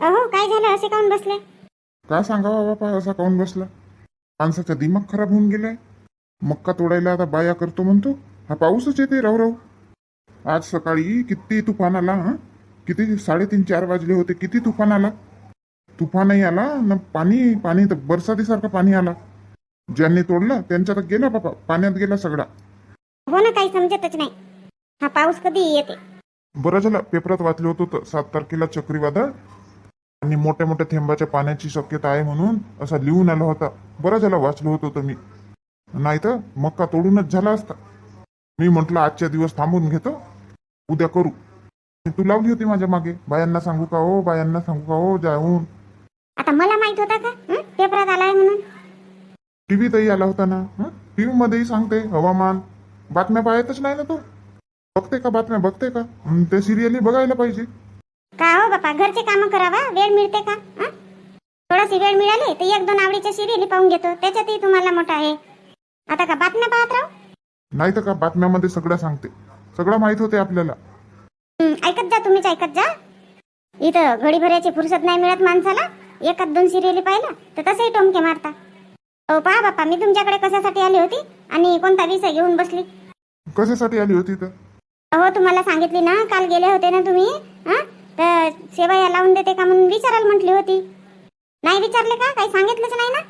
अहो काय झालं? असे काऊन बसले? काय सांगावा बापा असा काऊन बसला? माणसाचा दिमाग खराब होऊन गेलाय. मक्का तोडायला आता बाया करतो म्हणतो. हा पाऊसच येते राव राव. आज सकाळी किती तुफान आला हा? किती साडेतीन चार वाजले होते किती तुफान आला? तुफानही आला न पाणी पाणी तर बरसातीसारखं पाणी आला. ज्यांनी तोडलं त्यांच्या तर गेला बापा पाण्यात गेला सगळा. हो ना काही समजतच नाही. हा पाऊस कधी येते. बरं झालं पेपरात वाचलं होतं तर सात तारखेला चक्रीवादळ आणि मोठ्या मोठ्या थेंबाच्या पाण्याची शक्यता आहे म्हणून असा लिहून आला होता. बरं झालं वाचलं होतं तर मी. नाही तर मक्का तोडूनच झाला असता. मी म्हटलं आजच्या दिवस थांबून घेतो. उद्या करू. तू लावली होती माझ्या मागे. बायांना सांगू का हो? बायांना सांगू का हो? जाऊन. आता मला माहीत होता का? हं? पेपरात आलाय म्हणून. टीव्हीतही आला होता ना? टीव्ही मध्येही सांगते हवामान. बातम्या पाहतच नाही ना तू. बघते का बातम्या? बघते का? हं, ते सिरियली बघायला पाहिजे. का हो बापा? घरचे काम करावा? वेळ मिळते का? हं? थोडाशी वेळ मिळाली तर एक दोन आवडीच्या सिरियली पाहून घेतो. त्याच्यातही तुम्हाला मोठा आहे. आता का बातम्या पाहत राहू? नाही तर का बातम्यामध्ये सगळं सांगते. सगळं माहीत होते आपल्याला. हं, ऐकत जा तुम्हीच ऐकत जा. इथं घडी भरायची फुरसत नाही मिळत माणसाला. एकात दोन सिरियली पाहिलं तर तसंही टोमके मारता. अहो पहा बापा मी तुमच्याकडे कशासाठी आली होती? आणि कोणता विषय घेऊन बसली? कशासाठी आली होती तर अहो तुम्हाला सांगितली ना काल गेले होते ना तुम्ही? हा? तर सेवा या लावून देते का म्हणून विचारायला म्हटली होती. नाही विचारले का? काही सांगितलंच नाही ना?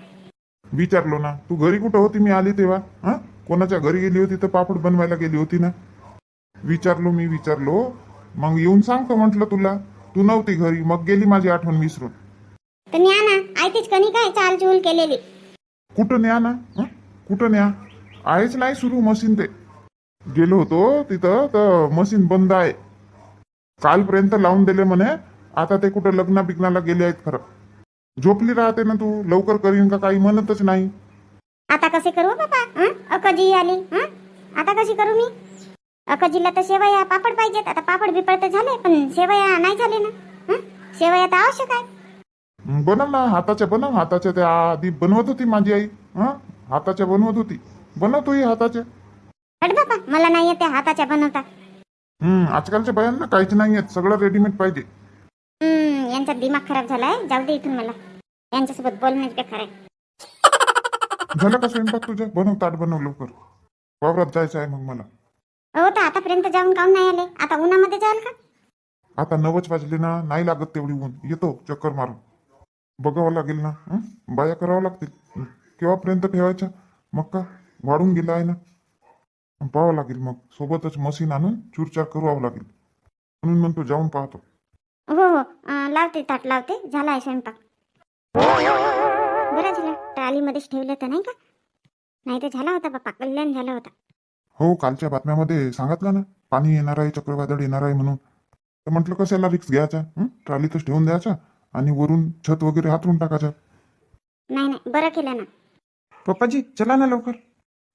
विचारलो ना. तू घरी कुठं होती? मी आली तेव्हा. हा? कोणाच्या घरी गेली होती तर पापड बनवायला गेली होती ना? विचारलो मी विचारलो. मग येऊन सांगतो म्हटलं तुला? तू नव्हती घरी. मग गेली माझी आठवण विसरून. तर न्या ना. आयतीच कणी काय? चाल चूल केलेली. कुठं न्या ना? हं? कुठं न्या? आहेच नाही सुरू मशीन ते. गेलो होतो तिथं तर मशीन बंद आहे. कालपर्यंत लावून दिले म्हणे आता ते कुठं लग्ना बिग्नाला गेले आहेत खरं. झोपली राहते ना तू लवकर करीन का काही म्हणतच नाही. आता कसे करू बाबा हं? अकजी आली हं? आता कशी करू मी? अकजीला तर शेवया पापड पाहिजेत आता पापड बिपड तर झाले पण शेवया नाही झाले ना हं? शेवया तर आवश्यक आहे. बनव ना हाताच्या बनव हाताच्या त्या आधी बनवत होती माझी आई हा? हाताच्या बनवत होती. बनवतो ही हाताच्या. बाबा मला नाही येते हाताच्या बनवता. हम्म आजकालच्या बायांना काहीच नाही येत सगळं रेडीमेड पाहिजे. हम्म यांचा दिमाग खराब झालाय जाऊ दे इथून मला. यांच्यासोबत बोलणंच बेकार आहे. झालं का स्वयंपाक तुझ्या बनव ताट बनव लवकर. वावरात जायचं आहे मग मला. हो तर आतापर्यंत जाऊन काऊन नाही आले? आता उन्हामध्ये जाल का? आता नवच वाजले ना नाही लागत तेवढी ऊन. येतो चक्कर मारून. बघावं लागेल ना हं? बाया करावं लागतील. केव्हापर्यंत ठेवायच्या? मग का? वाढून गेला आहे ना. पाहावं लागेल मग. सोबतच मशीन आणून चूरचार करावं लागेल. म्हणून म्हणतो जाऊन पाहतो. हो हो. अं, लावते ताट लावते. झाला आहे स्वयंपाक. बरं झालं. ट्रॉलीमध्येच ठेवलं तर नाही का? नाही तर झाला होता बापा कल्याण झाला होता. हो कालच्या बातम्यामध्ये सांगितलं ना. पाणी येणार आहे चक्रवादळ येणार आहे म्हणून. तर म्हटलं कशाला रिक्स घ्यायचा? हं? ट्रॉलीतच ठेवून द्यायचा. आणि वरून छत वगैरे हातरून टाकायचा. नाही नाही. बरं केलं ना. पप्पाजी चला ना लवकर.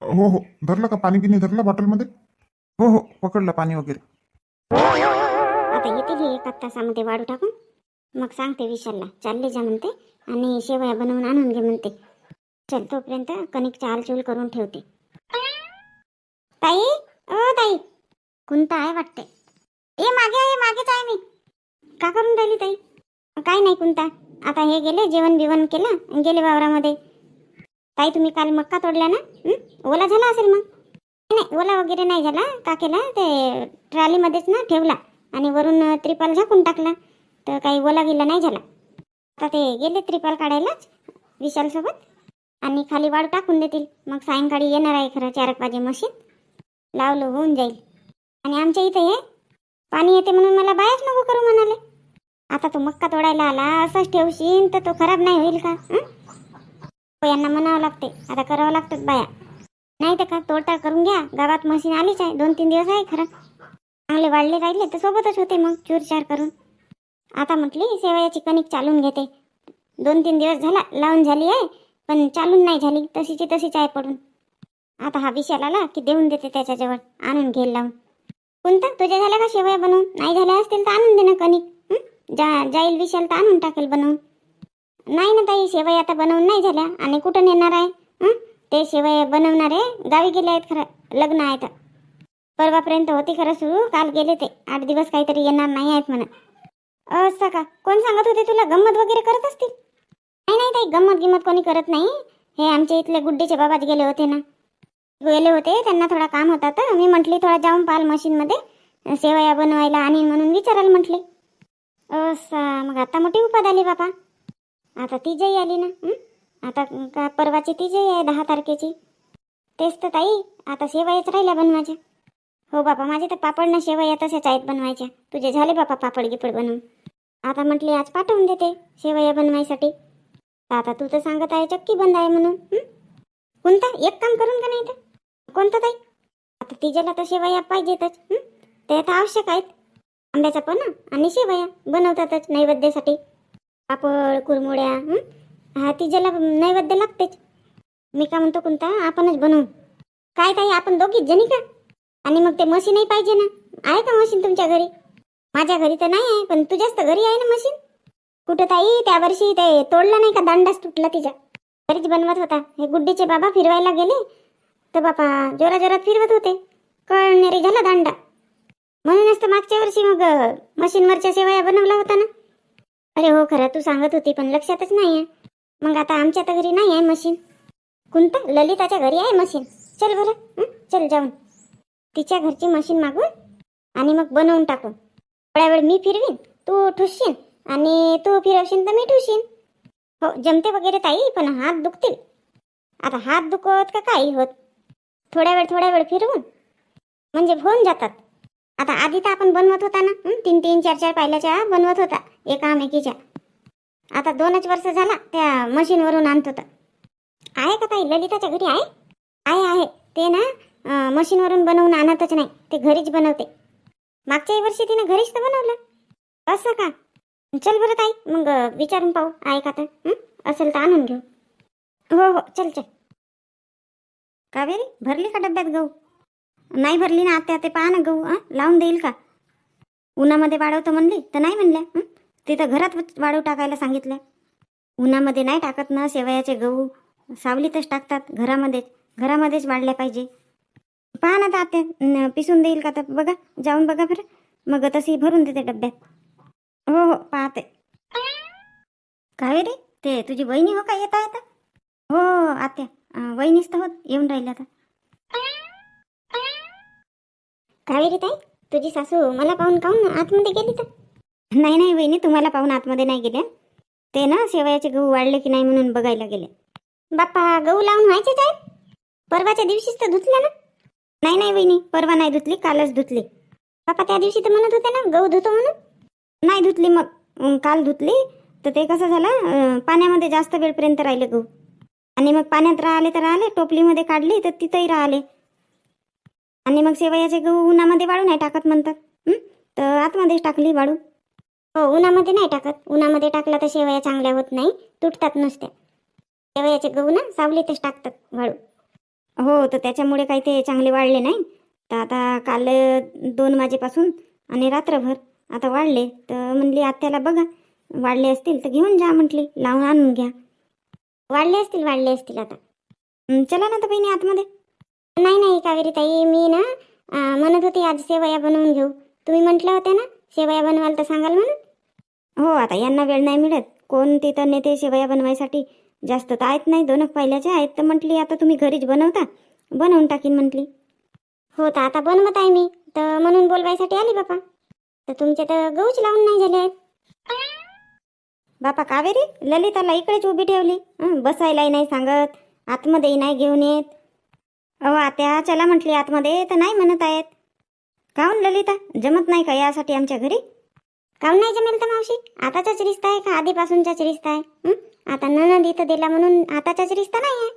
हो हो. धरलं का पाणी पिणी धरलं बॉटलमध्ये? हो हो. पकडलं पाणी वगैरे. आता येते घे एक तासामध्ये वाढू टाकून. मग सांगते विशालला. चालले जा म्हणते. आणि शेवया बनवून आणून घे म्हणते. चल तोपर्यंत कणिक चालचूल करून ठेवते. ताई? ओ ताई. कोणता आहे वाटते. ए मागे आहे मागेच आहे मी. का करून राहिली ताई? काय नाही कोणता आता हे गेले जेवण बिवण केलं आणि गेले वावरामध्ये. ताई तुम्ही काल मक्का तोडल्या ना? ओला झाला असेल मग? नाही ओला वगैरे नाही झाला. का केला ते ट्रॉलीमध्येच ना ठेवला आणि वरून त्रिपाल झाकून टाकला. तर काही ओला गिला नाही झाला. आता ते गेले त्रिपाल काढायलाच विशालसोबत आणि खाली वाळू टाकून देतील. मग सायंकाळी येणार आहे खरं चार एक वाजे मशीन. लावलं होऊन जाईल. आणि आमच्या इथे हे पाणी येते म्हणून मला बायाच नको करू म्हणाले. आता तो मक्का तोडायला आला. असाच ठेवशील तर तो खराब नाही होईल का यांना म्हणावं लागते. आता करावं लागतं बाया. नाही तर का तोडताड करून घ्या. गावात मशीन आलीच आहे. दोन तीन दिवस आहे खरं. चांगले वाढले राहिले तर सोबतच होते मग चूरचार करून. आता म्हटली शेवयाची कणिक चालून घेते. दोन तीन दिवस झाला लावून झाली आहे पण चालून नाही झाली. तशीची तशीच आहे पडून. आता हा विशाल आला की देऊन देते त्याच्याजवळ. आणून घेईल लावून. कोणता? तुझ्या झाल्या का शेवया बनवून? नाही झाल्या असतील तर आणून दे ना कणिक. जा जाईल विशाल तर आणून टाकेल बनवून. नाही ना ताई शेवया आता बनवून नाही झाल्या. आणि कुठं नेणार आहे? ते शेवया बनवणारे गावी गेले आहेत खरं लग्न आहेत. परवापर्यंत होती खरं सुरू काल गेले ते. आठ दिवस काहीतरी येणार नाही आहेत म्हणा. असं का? कोण सांगत होते तुला? गंमत वगैरे करत असतील? नाही नाही ताई गंमत गिमत कोणी करत नाही. हे आमच्या इथले गुड्डेचे बाबाच गेले होते ना. गेले होते त्यांना थोडा काम होता तर. मी म्हटली थोडा जाऊन पाल मशीनमध्ये. सेवया बनवायला आणि म्हणून विचारायला म्हटले. असं मग आता मोठी उपाद आली बाबा आता ती जाई आली ना आता का परवाची ती आहे दहा तारखेची तेच तर ताई आता शेवयाच राहिल्या बनवायच्या. हो बापा माझे तर पापड ना शेवया तशाच आहेत बनवायच्या. तुझे झाले बापा पापड गिपड बनवून. आता म्हटली आज पाठवून देते शेवया बनवायसाठी. तर आता तू तर सांगत आहे चक्की बंद आहे म्हणून कोणता? एक काम करून का नाही तर? कोणतं ताई? आता तिच्याला तर शेवया पाहिजेतच ते आता आवश्यक आहेत. आंब्याचा पण आणि शेवया बनवतातच नैवेद्यासाठी. पापड कुरमुड्या हा तिच्याला नैवेद्य लागतेच. मी का म्हणतो कोणता आपणच बनवू. काय ताई आपण दोघीच जणी का? आणि मग ते मशीनही पाहिजे ना. आहे का मशीन तुमच्या घरी? माझ्या घरी तर नाही आहे पण तुझ्याच तर घरी आहे ना मशीन कुठं ताई त्या वर्षी ते तोडलं नाही का दांडाच तुटला तिचा? घरीच बनवत होता. हे गुड्डीचे बाबा फिरवायला गेले. तर बाबा जोरा जोरात फिरवत होते. कळणेरी झाला दांडा. म्हणूनच तर मागच्या वर्षी मग मशीनवरच्या सेवाया बनवला होता ना. अरे हो खरं तू सांगत होती पण लक्षातच नाही आहे मग आता आमच्या तर घरी नाही आहे मशीन कोणतं ललिताच्या घरी आहे मशीन चल बरं चल जाऊन. तिच्या घरची मशीन मागून आणि मग बनवून टाकू थोड्या वेळ मी फिरवीन तू ठुसशील आणि तू फिरवशील तर मी ठुशीन. हो जमते वगैरे ताई पण हात दुखतील. आता हात दुखत का काही होत? थोड्या वेळ थोड्या वेळ फिरवून म्हणजे होऊन जातात. आता आधी तर आपण बनवत होता ना? तीन तीन चार चार पायल्याच्या बनवत होता एकामेकीच्या. आता दोनच वर्ष झाला त्या मशीनवरून आणत होता आहे का ताई? ललिताच्या घरी आहे? आहे आहे. ते ना मशीनवरून बनवून आणतच नाही. ते घरीच बनवते. मागच्याही वर्षी तिनं घरीच तर बनवलं. असं का? चल बरं ताई मग विचारून पाहू. आहे का तर? असेल तर आणून घेऊ. हो हो. चल चल. कावेरी भरली का डब्यात गहू? नाही भरली ना आत्या ते पहा ना गहू लावून देईल का? उन्हामध्ये वाढवतो म्हणली तर नाही म्हणल्या तिथं घरात वाळू टाकायला सांगितलं. उन्हामध्ये नाही टाकत ना शेवयाचे गहू. सावलीतच टाकतात घरामध्येच घरामध्येच वाढल्या पाहिजे. पहा ना तात्या न, पिसून देईल का तर बघा जाऊन बघा बरं. मग तशी भरून देते डब्यात. हो हो पाहते. काय रे? ते तुझी वहिनी हो का येत आहे तर हो आत्या. वहिनीच तर होत येऊन राहिल्या तर कावेरी ताई? तुझी सासू मला पाहून काहून आतमध्ये गेली तर? नाही नाही वहिनी तुम्हाला पाहून आतमध्ये नाही गेले ते ना शेवयाचे गहू वाढले की नाही म्हणून बघायला गेले. बाप्पा गहू लावून व्हायचेच आहे परवाच्या दिवशीच तर धुतले ना? नाही नाही वहिनी परवा नाही धुतली कालच धुतली. बाप्पा त्या दिवशी तर म्हणत होते ना गहू धुतो म्हणून. नाही धुतली मग. काल धुतली. तर ते कसं झालं पाण्यामध्ये जास्त वेळपर्यंत राहिले गहू. आणि मग पाण्यात राहिले तर राहिले टोपलीमध्ये काढली तर तिथंही राहिले. आणि मग शेवयाचे गहू उन्हामध्ये वाळू नाही टाकत म्हणतात. तर आतमध्येच टाकली वाळू. हो उन्हामध्ये नाही टाकत. उन्हामध्ये टाकला तर शेवया चांगल्या होत नाही. तुटतात नुसत्या. शेवयाचे गहू ना सावलीतच टाकतात वाळू हो तर त्याच्यामुळे काही ते चांगले वाढले नाही. तर आता काल दोन वाजेपासून आणि रात्रभर आता वाढले तर म्हणली आत्याला बघा वाढले असतील तर घेऊन जा म्हटली. लावून आणून घ्या. वाढले असतील वाढले असतील आता. चला ना तर बहिणी आतमध्ये. नाही नाही कावेरी ताई मी ना म्हणत होती आज शेवया बनवून घेऊ. तुम्ही म्हटलं होते ना शेवया बनवाल तर सांगाल म्हणून. हो आता यांना वेळ नाही मिळत. कोण तिथं नेते शेवया बनवायसाठी? जास्त तर आहेत नाही दोन पहिल्याचे आहेत. तर म्हटली आता तुम्ही घरीच बनवता. बनवून टाकीन म्हटली. हो तर आता बनवत आहे मी. तर म्हणून बोलवायसाठी आली बापा. तर तुमचे तर गहूच लावून नाही झाले आहेत. बापा कावेरी? ललिताला इकडेच उभी ठेवली. बसायलाही नाही सांगत. आतमध्येही नाही घेऊन येत. अहो आत्या चला म्हटली आतमध्ये तर नाही म्हणत आहेत. काहून ललिता? जमत नाही का यासाठी आमच्या घरी? काहून नाही जमेल तर मावशी. आताचाच रिश्ता आहे का? आधीपासूनचाच रिश्ता आहे. आता ननद इथं दिला म्हणून आताचाच रिश्ता नाही आहे.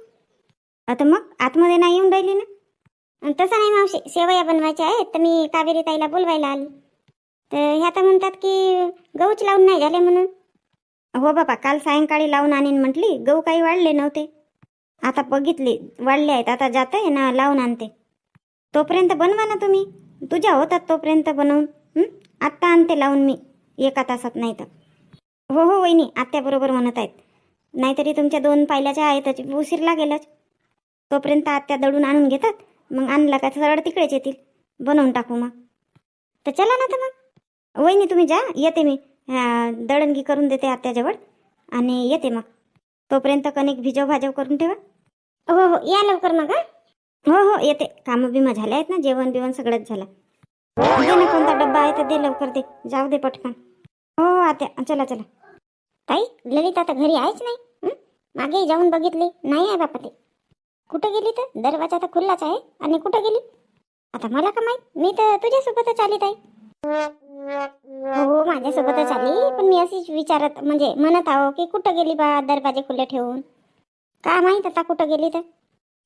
आता मग आतमध्ये नाही येऊन राहिली ना? तसं नाही मावशी. शेवया बनवायच्या आहेत तर मी कावेरी ताईला बोलवायला आली. तर ह्या तर म्हणतात की गहूच लावून नाही झाले म्हणून. हो बाबा काल सायंकाळी लावून आणीन म्हटली. गहू काही वाढले नव्हते. आता बघितले. वाढले आहेत. आता जाते ना लावून आणते. तोपर्यंत बनवा ना तुम्ही. तुझ्या होतात तोपर्यंत बनवून. आत्ता आणते लावून मी. एका तासात नाही तर. हो हो वहिनी आत्याबरोबर म्हणत आहेत. नाहीतरी तुमच्या दोन पायल्याच्या आहेतच उशीर लागेलच. तोपर्यंत आत्या दळून आणून घेतात मग आणला का सरळ तिकडेच येतील. बनवून टाकू मग. तर चला ना तर मग. वहिनी तुम्ही जा येते मी. दळणगी करून देते आत्याजवळ. आणि येते मग. तोपर्यंत कणिक भिजव भाजव करून ठेवा. हो हो या लवकर मग हा. हो हो येते. कामं बिमं झाले आहेत ना जेवण बिवण सगळंच झालं. दे ना कोणता डब्बा आहे तर दे लवकर दे. जाऊ दे पटकन. हो आता चला चला. ताई ललित आता घरी आहेच नाही. मागे जाऊन बघितली. नाही आहे बापा ते. कुठं गेली तर? दरवाजा तर खुल्लाच आहे. आणि कुठं गेली? आता मला का माहीत? मी तर तुझ्यासोबतच आली ताई. हो, हो माझ्यासोबतच आली. पण मी अशीच विचारत म्हणजे म्हणत आहो की कुठं गेली बा दरवाजे खुले ठेवून? का माहीत आता कुठं गेली तर?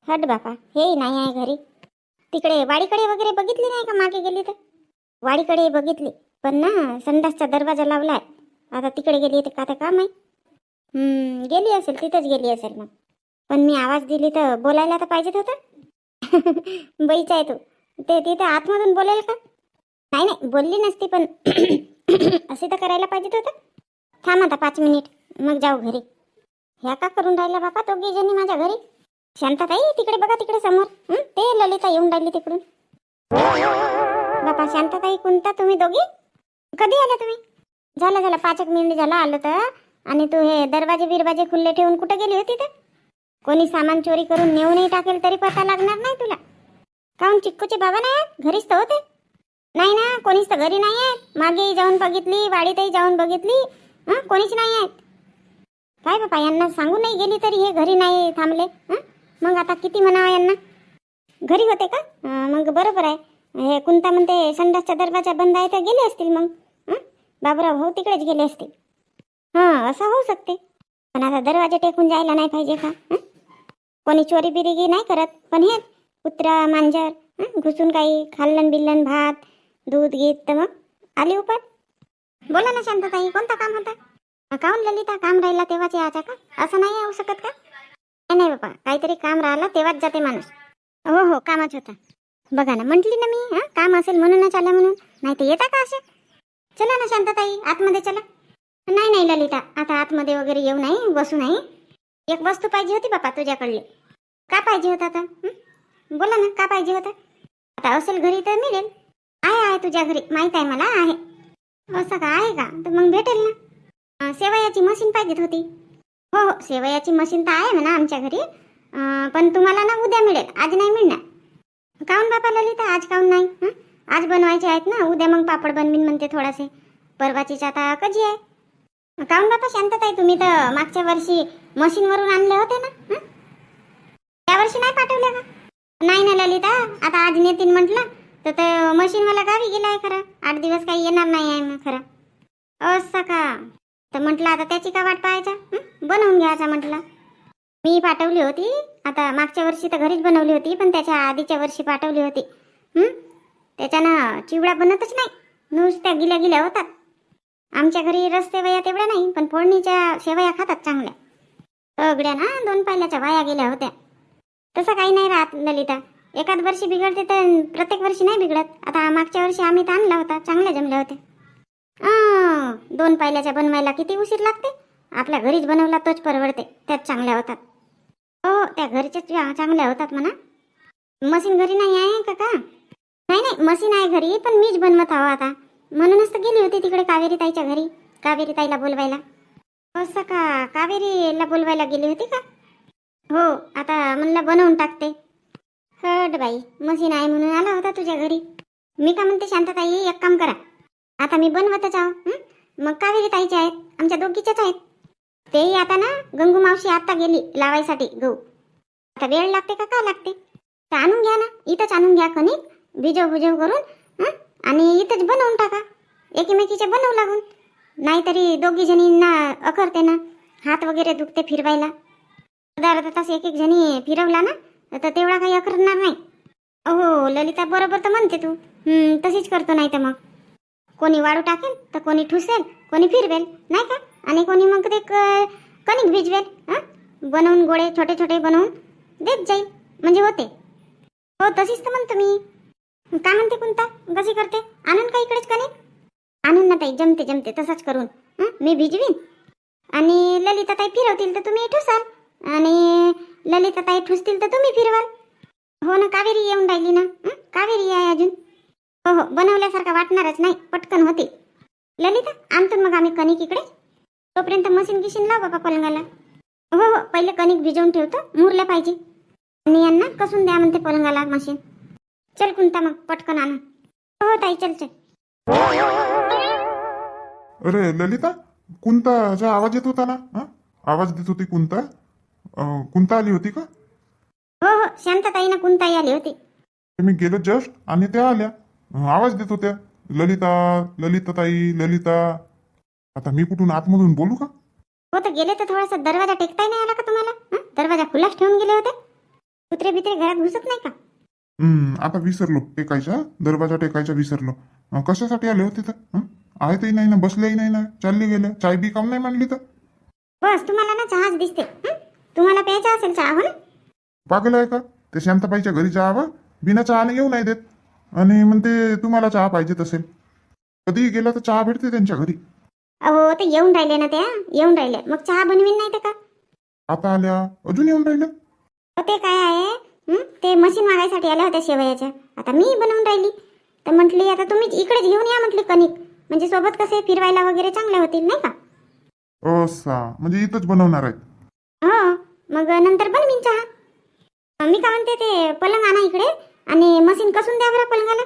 हट बापा हे नाही आहे घरी. तिकडे वाडीकडे वगैरे बघितली नाही का मागे गेली तर? वाडीकडे बघितली. पण ना संडासचा दरवाजा लावलाय. आता तिकडे गेली तर का तर आहे. हम्म, गेली असेल तिथंच गेली असेल मग. पण मी आवाज दिली तर बोलायला तर पाहिजेत होतं. बाईच आहे तू. ते तिथं आतमधून बोलेल का? नाही नाही बोलली नसती पण असे तर करायला पाहिजेत होतं. थांब आता पाच मिनिट. मग जाऊ घरी. ह्या का करून राहिला बापा दोघी जणी माझ्या घरी? शांताताई तिकडे बघा तिकडे समोर. ते ललिता येऊन राहिली तिकडून. बापा शांताताई कोणता तुम्ही दोघी? कधी आला तुम्ही? झालं झालं. पाच एक मिनिट झालं आलं तर. आणि तू हे दरवाजे बिरवाजे खुल्ले ठेवून कुठं गेली होती तर? कोणी सामान चोरी करून नेऊनही टाकेल तरी पता लागणार नाही तुला. काहून चिक्कूचे बाबा नाही घरीच तर होते. नाही ना कोणीच तर घरी नाही आहेत. मागेही जाऊन बघितली वाडीतही जाऊन बघितली. हां कोणीच नाही आहेत. काय बापा यांना सांगू नाही गेली तरी हे घरी नाही थांबले? हां? मग आता किती म्हणावं यांना? घरी होते का? मग बरोबर आहे. हे कुंता म्हणते संडासचा दरवाजा बंद आहे तर गेले असतील मग. बाबूराव भाऊ तिकडेच गेले असते. हां असं होऊ शकते. पण आता दरवाजा टेकून जायला नाही पाहिजे का? हं? कोणी चोरी बिरिगी नाही करत. पण हे कुत्रा मांजर हं? घुसून काही खाल्लन बिल्लन भात दूध गीत तर मग आली उपर बोला ना शांतताई कोणता काम होता? काहून ललिता काम राहिला तेव्हाच यायचा का? असं नाही येऊ शकत का? नाही, नाही बाबा काहीतरी काम राहिलं तेव्हाच जाते माणूस. हो हो कामाच होता. बघा ना म्हटली ना मी हा? काम असेल म्हणूनच आल्या म्हणून. नाही तर येता का असे चला ना शांतताई आतमध्ये चला. नाही नाही ललिता आता आतमध्ये वगैरे येऊ नाही बसू नाही. एक वस्तू पाहिजे होती बापा तुझ्याकडली. का पाहिजे होता आता? बोला ना का पाहिजे होता? आता असेल घरी तर मिळेल. आहे आहे तुझ्या घरी माहीत आहे मला आहे. असं का आहे का? तर मग भेटेल ना. अं, सेवयाची मशीन पाहिजेत होती. हो हो सेवयाची मशीन तर आहे म्हणा आमच्या घरी. पण तुम्हाला ना उद्या मिळेल आज नाही मिळणार. काऊन बापा ललिता आज काऊन नाही? हं? आज बनवायचे आहेत ना उद्या मग पापड बनवीन म्हणते थोडासे. परवाचीच आता कधी आहे? काऊन बापा शांतताई तुम्ही तर मागच्या वर्षी मशीनवरून आणले होते ना त्या वर्षी नाही पाठवले का? नाही ना ललिता आता आज नेतीन म्हटलं तर ते मशीन मला गावी गेलाय खरं. आठ दिवस काही येणार नाही आहे मग खरं. असं का? तर म्हटलं आता त्याची का वाट पाहायचा? बनवून घ्यायचा म्हटलं. मी पाठवली होती आता मागच्या वर्षी तर घरीच बनवली होती पण त्याच्या आधीच्या वर्षी पाठवली होती. त्याच्यानं चिवडा बनतच नाही. नुसत्या गिल्या गिल्या होतात. आमच्या घरी रस्ते वया तेवढ्या नाही पण फोडणीच्या शेवया खातात चांगल्या. सगळ्या ना दोन पायल्याच्या वाया गेल्या होत्या. तसं काही नाही राहत ललिता. एकाच वर्षी बिघडते तर प्रत्येक वर्षी नाही बिघडत. आता मागच्या वर्षी आम्ही तर आणला होता चांगल्या जमल्या होत्या. दोन पायल्याच्या बनवायला किती उशीर लागते? आपल्या घरीच बनवला तोच परवडते त्यात चांगल्या होतात. हो त्या घरच्याच चांगल्या होतात म्हणा. मशीन घरी नाही आहे का का? नाही नाही मशीन आहे घरी पण मीच बनवत आहो आता. म्हणूनच तर गेली होती तिकडे कावेरी ताईच्या घरी कावेरी ताईला बोलवायला. असं का? कावेरीला बोलवायला गेली होती का? हो आता म्हणलं बनवून टाकते. हट बाई मशीन आहे म्हणून आला होता तुझ्या घरी. मी का म्हणते शांतताई एक काम करा. आता मी बनवतच आहो मग कावेरी ताईच्या आहेत आमच्या दोघीच्याच आहेत. तेही आता ना गंगू मावशी आता गेली लावायसाठी गहू. आता वेळ लागते का? का लागते? तर आणून घ्या ना इथंच आणून घ्या कणिक. भिजव भिजव करून आणि इथंच बनवून टाका. एकमेकीचे बनवू लागून. नाहीतरी दोघी जणींना अकरते ना हात वगैरे दुखते फिरवायला. अर्धा अर्धा तास एक एक जणी फिरवला ना तर तेवढा काही अकरणार नाही. हो ललिता बरोबर तर म्हणते तू. तशीच करतो नाही तर मग. कोणी वाळू टाकेल तर कोणी ठुसेल कोणी फिरवेल नाही का? आणि कोणी मग ते क- कणिक भिजवेल हां? बनवून गोळे छोटे छोटे बनवून देत जाईल. म्हणजे होते. हो तशीच तर म्हणतो मी. काय म्हणते कोणता कशी करते. आणून का इकडेच कणिक आणून ना ताई जमते जमते तसंच करून. मी भिजवीन. आणि ललिता ताई फिरवतील तर तुम्ही ठुसाल. आणि ललिता ताई ठुसतील तर तुम्ही फिरवाल. हो ना कावेरी येऊन राहिली ना? कावेरी आहे अजून? हो हो बनवल्यासारखा वाटणारच नाही. पटकन होते. ललिता आणतो मग आम्ही कणिक इकडे. तोपर्यंत मशीन गिशीन लाव बाबा पलंगाला. हो हो पहिले कणिक भिजवून ठेवतो. मुरल्या पाहिजे. आणि यांना कसून द्या म्हणते पलंगाला मशीन. चल कुंता मग पटकन आणू हो ताई चल चल. अरे ललिता कुंताचा आवाज येत होता ना? हा? आवाज देत होती कुंता. अं, कुंता आली होती का? हो हो शांतताईनं कुंताई आली होती. मी गेलो जस्ट आणि त्या आल्या. अं, आवाज देत होत्या. ललिता ललिता ताई ललिता. आता मी कुठून आतमधून बोलू का? हो तर गेले तर थोडासा दरवाजा टेकताही नाही आला का तुम्हाला? हं? दरवाजा खुलाच ठेवून गेले होते? कुत्रे बित्रे घरात घुसत नाही का? हम्म आता विसरलो टेकायचा दरवाजा टेकायचा विसरलो. अं, कशासाठी आले होते तर? हं? आहेतही नाही ना बसलेही नाही ना चालली गेल्या चाय बी काम नाही मांडली तर? बस तुम्हाला ना चहाच दिसते. हं? तुम्हाला प्यायचा असेल चहा हो ना? पागल आहे का? ते शांताबाईच्या घरी चहा बिना चहाने येऊ नाही देत. आणि म्हणते तुम्हाला चहा पाहिजेत असेल. कधीही गेला तर चहा भेटते त्यांच्या घरी. अहो ते येऊन राहिले ना त्या येऊन राहिले. मग चहा बनवीन नाही तर का? आता आल्या अजून येऊन राहिल्या? अहो, ते काय आहे? ते मशीन मागायसाठी आल्या होत्या शेवयाच्या. आता मी बनवून राहिली. तर म्हटली आता तुम्ही इकडेच घेऊन या म्हटली कणिक. म्हणजे सोबत कसे फिरवायला वगैरे चांगले होतील नाही का? असा. म्हणजे इथंच बनवणार आहेत. हो. मग नंतर बनवीन चहा. मी का म्हणते ते पलंग आणा इकडे आणि मशीन कसून द्या बरं पलंगाला.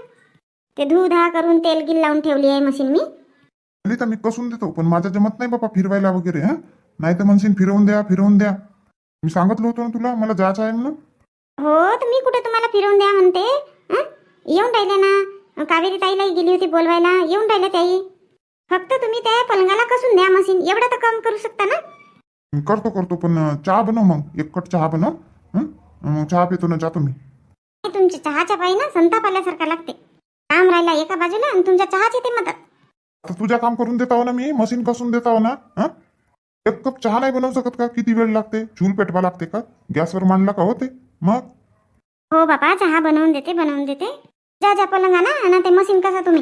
ते धू धा करून तेल गिल लावून ठेवली आहे मशीन मी. ललिता मी कसून देतो पण माझं जमत नाही बाबा फिरवायला वगैरे हा? नाही तर म्हणशील फिरवून द्या फिरवून द्या. मी सांगितलं होतं ना तुला मला जायचं आहे म्हणून. हो तर मी कुठे तुम्हाला फिरवून द्या म्हणते हं? येऊन राहिले ना. कावेरी ताईलाही गेली होती बोलवायला. येऊन राहिल्या ताई फक्त तुम्ही त्या पलंगाला कसून द्या मशीन. एवढं तर काम करू शकता ना? करतो करतो पण चहा बनव मग. एक कट चहा बनव. हं? मग चहा पितो ना जातो मी हे तुमच्या चहाच्या पायी ना संताप आल्यासारखा लागते. काम राहिला एका बाजूला आणि तुमच्या चहाची ते मदत. तुझ्या काम करून देता हो ना मी मशीन कसून देता हो? ना एक कप चहा नाही बनवू शकत का? किती वेळ लागते? चूल पेटवा लागते का? गॅसवर मांडला का होते मग? हो बापा चहा बनवून देते बनवून देते. जा जा पलंगाला आणि ते मशीन कसा तुम्ही.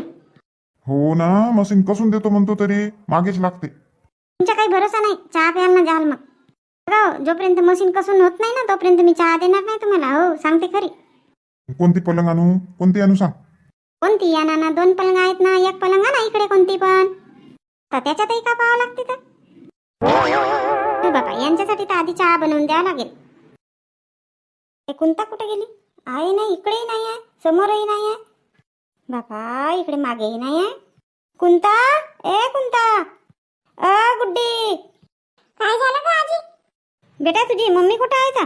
हो ना मशीन कसून देतो म्हणतो तरी. मागेच लागते. तुमचा काही भरोसा नाही. चहा प्याल ना जाल मग. बघा हो, जोपर्यंत मशीन कसून होत नाही ना तोपर्यंत मी चहा देणार नाही तुम्हाला. हो सांगते खरी. कोणती पलंग आणू? कोणती आणू सांग. कोणती? या ना दोन पलंग आहेत ना. एक पलंग ना इकडे कोणती पण. तर त्याच्यातही का पाहावं लागते तर? हो बाबा यांच्यासाठी तर आधी चहा बनवून द्यावं लागेल. कुंता कुठे गेली? आहे नाही इकडेही नाही आहे समोरही नाही आहे बापा इकडे मागेही नाही आहे कुंता ए कुंता. अ गुड्डी. काय झालं का आजी? बेटा तुझी मम्मी कुठं आहे का?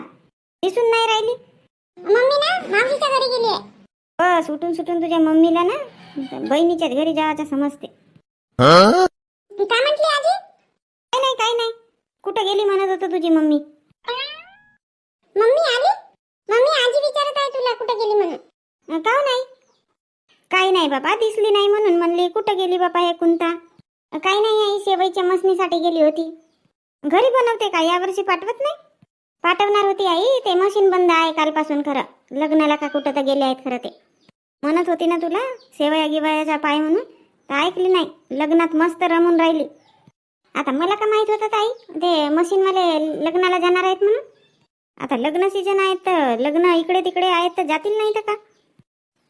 दिसून नाही राहिली. मम्मी ना मावशीच्या घरी गेली आहे बस उठून सुटून तुझ्या मम्मीला ना बहिणीच्या घरी जायचं समजते. काय म्हटली आजी? काय नाही काय नाही. कुठं गेली म्हणत होतं तुझी मम्मी? मम्मी आजी विचारत आहे तुला कुठं गेली म्हणून का नाही काही नाही बाबा दिसली नाही म्हणून म्हणली कुठं गेली बाबा हे कुंता? काही नाही आई शेवईच्या मशनीसाठी गेली होती. घरी बनवते का? यावर्षी पाठवत नाही? पाठवणार होती आई ते मशीन बंद आहे कालपासून खरं. लग्नाला का कुठं तर गेले आहेत खरं ते. म्हणत होती ना तुला सेवया गिवायाचा पाय म्हणून. तर ऐकली नाही. लग्नात मस्त रमून राहिली. आता मला का माहीत होतं ताई? ते मशीनवाले लग्नाला जाणार आहेत म्हणून? आता लग्न सीजन आहेत तर लग्न इकडे तिकडे आहेत तर जातील नाही तर का?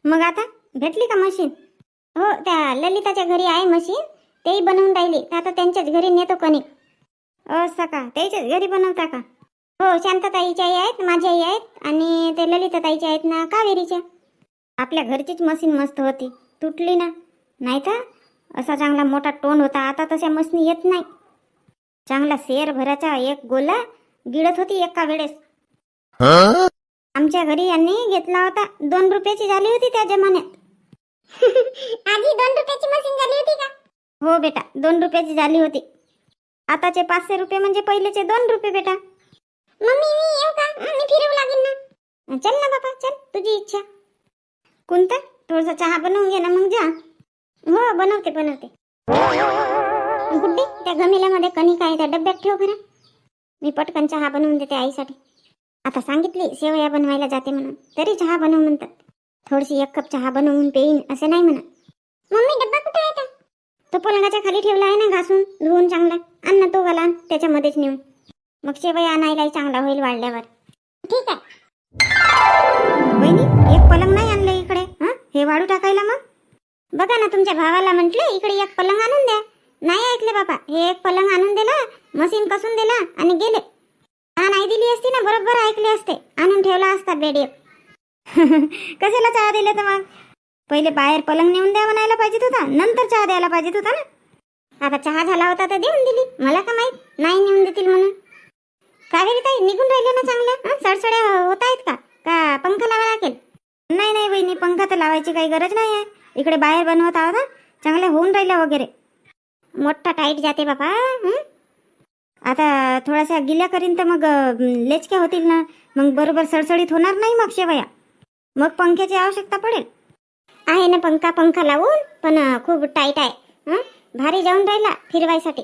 मग आता? भेटली का मशीन? हो त्या ललिताच्या घरी आहे मशीन. तेही बनवून राहिली. तर आता त्यांच्याच घरी नेतो कणिक. असं का त्याच्याच घरी बनवता का हो शांतताईच्याही आहेत माझ्याही आहेत आणि ते ललिताताईच्या आहेत ना कावेरीच्या. आपल्या घरचीच मशीन मस्त होती. तुटली ना. नाही तर असा चांगला मोठा टोन होता. आता तशा मशीनी येत नाही. चांगला शेर भराचा एक गोला गिळत होती एका वेळेस. आमच्या घरी यांनी घेतला होता. दोन रुपयाची झाली होती त्या जमान्यात. आधी दोन रुपयाची मशीन झाली होती का? हो बेटा दोन रुपयाची झाली होती. आताचे पाचशे रुपये म्हणजे पहिलेचे दोन रुपये बेटा. मम्मी मी येऊ का? मी फिरवू लागेल ना. चल ना बाबा चल तुझी इच्छा. कोणता? थोडासा चहा बनवून घे ना मग जा. हो बनवते बनवते. गुड्डी त्या गमिल्यामध्ये कणिक आहे त्या डब्यात ठेव खरं मी पटकन चहा बनवून देते आईसाठी. आता सांगितली शेवया बनवायला जाते म्हणून. तरी चहा बनव म्हणतात. थोडीशी एक कप चहा बनवून पेईन असे नाही म्हणा मम्मी डब्बा कुठे आहे तो पलंगाच्या खाली ठेवला आहे ना घासून धुवून चांगला. आण ना तो घाला त्याच्यामध्येच नेऊन. मग शेवया आणायलाही चांगला होईल वाढल्यावर. ठीक आहे. एक पलंग नाही आणलं इकडे हा? हे वाळू टाकायला मग. बघा ना तुमच्या भावाला म्हटले इकडे एक पलंग आणून द्या. नाही ऐकले बाबा हे एक पलंग आणून दिला मशीन कसून दिला आणि गेले. हा नाही दिली असती ना बरोबर ऐकले असते. आणून ठेवला असता बेड एक कशाला चहा दिले तर मग? पहिले बाहेर पलंग नेऊन द्या म्हणायला पाहिजेत होता. नंतर चहा द्यायला पाहिजेत होता ना? आता चहा झाला होता तर देऊन दिली. मला का माहीत? नाही नेऊन देतील म्हणून. कावेरी ताई? निघून राहिले ना चांगल्या? सडसड्या होत आहेत का? का पंख लावा लागेल? नाही नाही बहिणी पंखा तर लावायची काही गरज नाही आहे. इकडे बाहेर बनवत आहोत चांगल्या होऊन राहिल्या वगैरे. मोठा टाईट जाते बाबा आता थोड्याशा गिल्या करीन तर मग लेचक्या होतील ना? मग बरोबर सडसडीत होणार नाही मग शेवया. मग पंख्याची आवश्यकता पडेल. आहे ना पंखा पंखा लावून पण खूप टाईट आहे. हं? भारी जाऊन राहिला फिरवायसाठी.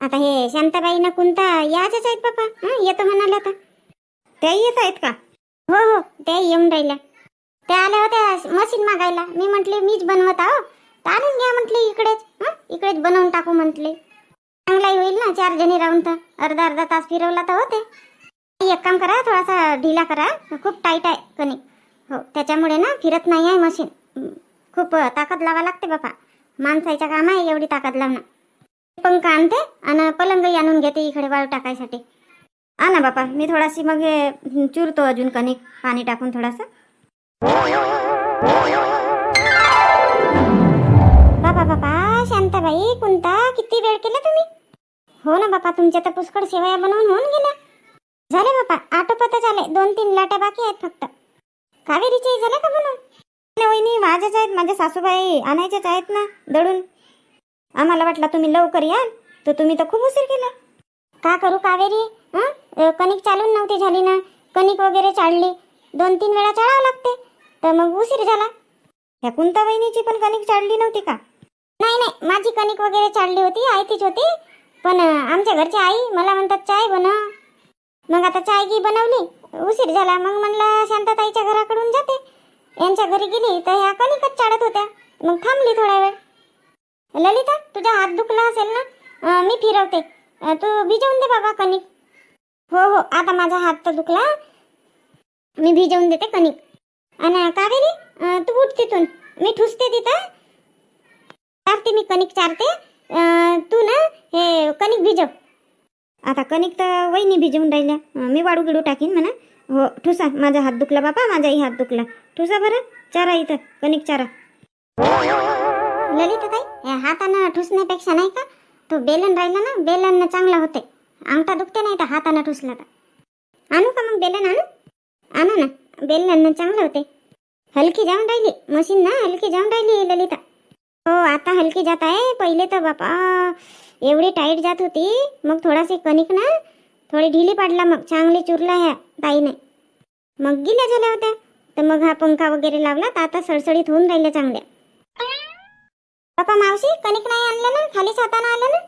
आता हे शांताबाई ना कोणता याच्याच आहेत बापा. हं? येतो म्हणाला आता. ते येत आहेत का? हो हो त्या येऊन राहिल्या. त्या आल्या होत्या मशीन मागायला. मी म्हटले मीच बनवत आहो. तर आणून घ्या म्हटले इकडेच. हं? इकडेच बनवून टाकू म्हटले. चांगलाही होईल ना चार जणी राहून तर. अर्धा अर्धा तास फिरवला तर होते. एक काम करा थोडासा ढिला करा. खूप टाईट आहे कणिक हो त्याच्यामुळे ना फिरत नाही आहे मशीन. खूप ताकद लावा लागते बापा. माणसाच्या काम आहे एवढी ताकद लावणं. पंख आणते आणि पलंगही आणून घेते इकडे वाळू टाकायसाठी. आणा बापा मी थोडाशी मग चुरतो अजून कणिक पाणी टाकून थोडासा. बापा बापा शांताबाई कोणता किती वेळ केला तुम्ही? हो ना बापा तुमच्या तर पुष्कळ शेवया बनवून होऊन गेल्या. झाले बापा आटोपतच आले दोन तीन लाटा बाकी आहेत फक्त. कावेरीचे झाले का बनवून वहिनी माझ्याच आहेत माझ्या सासूबाई आणायच्याच आहेत ना दळून. आम्हाला वाटलं तुम्ही लवकर याल तर तुम्ही तर खूप उशीर केला. का करू कावेरी? कणिक चालून नव्हती झाली ना कणिक वगैरे चाळली दोन तीन वेळा चाळावं लागते तर मग उशीर झाला. ह्या कुंता वहिनीची पण कणिक चाळली नव्हती का? नाही नाही माझी कणिक वगैरे चालली होती आयतीच होती. पण आमच्या घरची आई मला म्हणतात चाय बनव. मग आता चाय गी बनवली उशीर झाला मग म्हणलं शांताताईच्या घराकडून जाते. यांच्या घरी गेली तर ह्या कणिकच चाडत होत्या. मग थांबली थोडा वेळ. ललिता तुझा हात दुखला असेल ना? मी फिरवते. तू भिजवून दे बाबा कणिक. हो हो आता माझा हात तर दुखला. मी भिजवून देते कणिक. आणि कावेरी तू उठ तिथून. मी ठुसते तिथं. चारते मी कणिक चारते. तू ना हे कणिक भिजव. आता कणिक तर वहिनी भिजवून राहिल्या. मी वाडू गिडू टाकीन म्हणा. हो ठुसा माझा हात दुखला बापा माझाही हात दुखला. ठुसा बरं? चारा इथं कणिक चारा. ललित ताई हातानं ठुसण्यापेक्षा नाही का? तो बेलन राहिला ना बेलन चांगला होते अंगठा दुखते नाही तर हातानं ठुसला तर. आणू का मग बेलन आणू? आणू ना बेलन चांगलं होते हलकी जाऊन राहिली मशीन ना हलकी जाऊन राहिली ललिता. हो आता हलकी जात आहे पहिले तर बापा. एवढी टाईट जात होती मग थोडाशी कणिक ना थोडी ढिली पाडला मग चांगली चुरला ह्या ताईने मग गिल्या झाल्या होत्या. तर मग हा पंखा वगैरे लावला तर आता सडसडीत होऊन राहिल्या चांगल्या. बापा मावशी कणिक नाही आणलं ना? खालीच साताना आलं ना?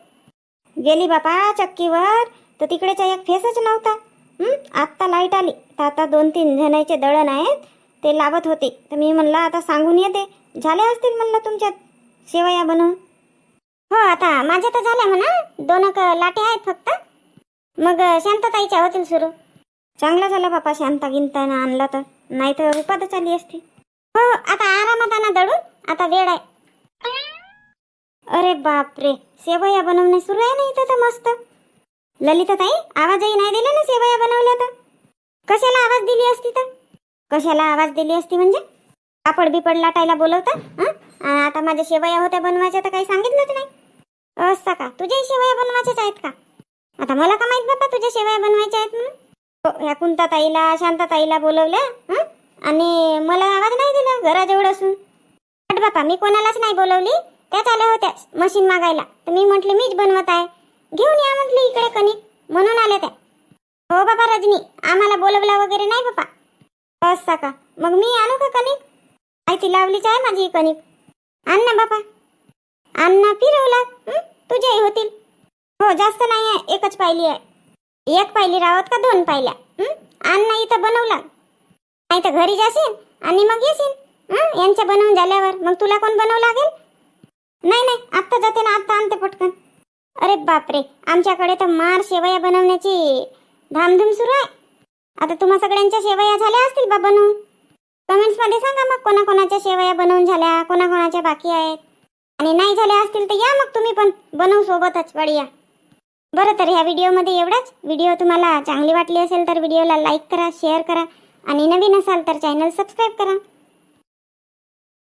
गेली बापा चक्कीवर तर तिकडेचा एक फेसच नव्हता. आत्ता लाइट आली. तर आता दोन तीन जणांचे दळण आहेत ते लावत होते. तर मी म्हणलं आता सांगून येते. झाले असतील म्हणलं तुमच्यात शेवया बनवून? हो आता माझ्या तर झाल्या म्हणा. दोन लाटे आहेत फक्त. मग शांतताईच्या होतील सुरू. चांगला झाला बापा शांता गिंतानं आणला तर. नाही तर उपादच आली असती. हो हो, आता आरामात आणा दळून आता वेळ आहे. अरे बापरे सेवया बनवणे सुरू आहे ना इथं तर मस्त. ललिताताई आवाजही नाही दिला ना सेवया बनवल्या तर. कशाला आवाज दिली असती तर? कशाला आवाज दिली असती म्हणजे? कापड बिपड लाटायला बोलवता? आता माझ्या शेवया होत्या बनवायच्या तर काही सांगितलंच नाही. असं का? तुझ्याही शेवया बनवायच्याच आहेत का? आता मला का माहीत बाबा तुझ्या शेवया बनवायच्या आहेत म्हणून? हो, ह्या कुंता ताईला शांता ताईला बोलवल्या आणि मला आवाज नाही दिला घराजवळ असून. बापा मी कोणालाच नाही बोलवली. त्याच आल्या होत्या मशीन मागायला. तर मी म्हटले मीच बनवत आहे. घेऊन या म्हटली इकडे कणिक म्हणून आल्या त्या. हो बाबा रजनी आम्हाला बोलवला वगैरे नाही बापा. असं का? मग मी आणू का कणिक? आयती लावलीच आहे माझी कणिक. आण ना बापा. अण्णा फिरवलं. तुझ्याही होतील. हो जास्त नाही आहे. एकच पायली आहे. एक पायली राहत का दोन पायल्या? अण्णा इथं बनवला. नाही तर घरी जाशील आणि मग येशील. यांच्या बनवून झाल्यावर मग तुला कोण बनवू लागेल? नाही नाही. आत्ता जाते ना आत्ता आणते पटकन. अरे बापरे. आमच्याकडे तर मार शेवया बनवण्याची धामधूम सुरू आहे. आता तुम्हा सगळ्यांच्या शेवया झाल्या असतील बा बनवून? कमेंट्समध्ये सांगा मग कोणाकोणाच्या शेवया बनवून झाल्या कोणाकोणाच्या बाकी आहेत? आणि नाही झाले असतील तर या मग तुम्ही पण. बनवू सोबतच बढिया. बरं तर ह्या व्हिडिओमध्ये एवढंच. व्हिडिओ तुम्हाला चांगली वाटली असेल तर व्हिडिओला लाईक करा शेअर करा. आणि नवीन असाल तर चॅनल सबस्क्राईब करा.